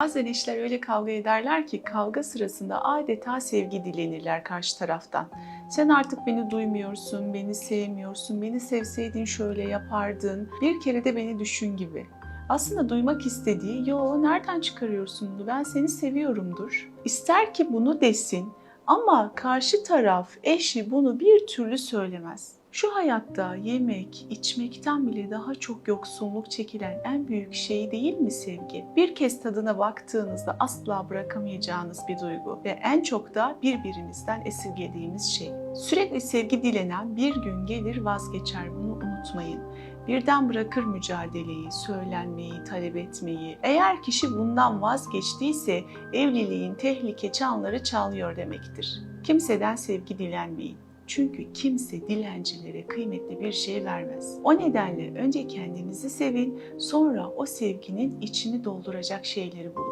Bazen eşler öyle kavga ederler ki kavga sırasında adeta sevgi dilenirler karşı taraftan. Sen artık beni duymuyorsun, beni sevmiyorsun, beni sevseydin şöyle yapardın, bir kere de beni düşün gibi. Aslında duymak istediği, yo nereden çıkarıyorsun bunu, ben seni seviyorumdur. İster ki bunu desin ama karşı taraf, eşi bunu bir türlü söylemez. Şu hayatta yemek, içmekten bile daha çok yoksunluk çekilen en büyük şey değil mi sevgi? Bir kez tadına baktığınızda asla bırakamayacağınız bir duygu ve en çok da birbirinizden esirgediğiniz şey. Sürekli sevgi dilenen bir gün gelir vazgeçer bunu unutmayın. Birden bırakır mücadeleyi, söylenmeyi, talep etmeyi. Eğer kişi bundan vazgeçtiyse evliliğin tehlike çanları çalıyor demektir. Kimseden sevgi dilenmeyin. Çünkü kimse dilencilere kıymetli bir şey vermez. O nedenle önce kendinizi sevin, sonra o sevginin içini dolduracak şeyleri bulun.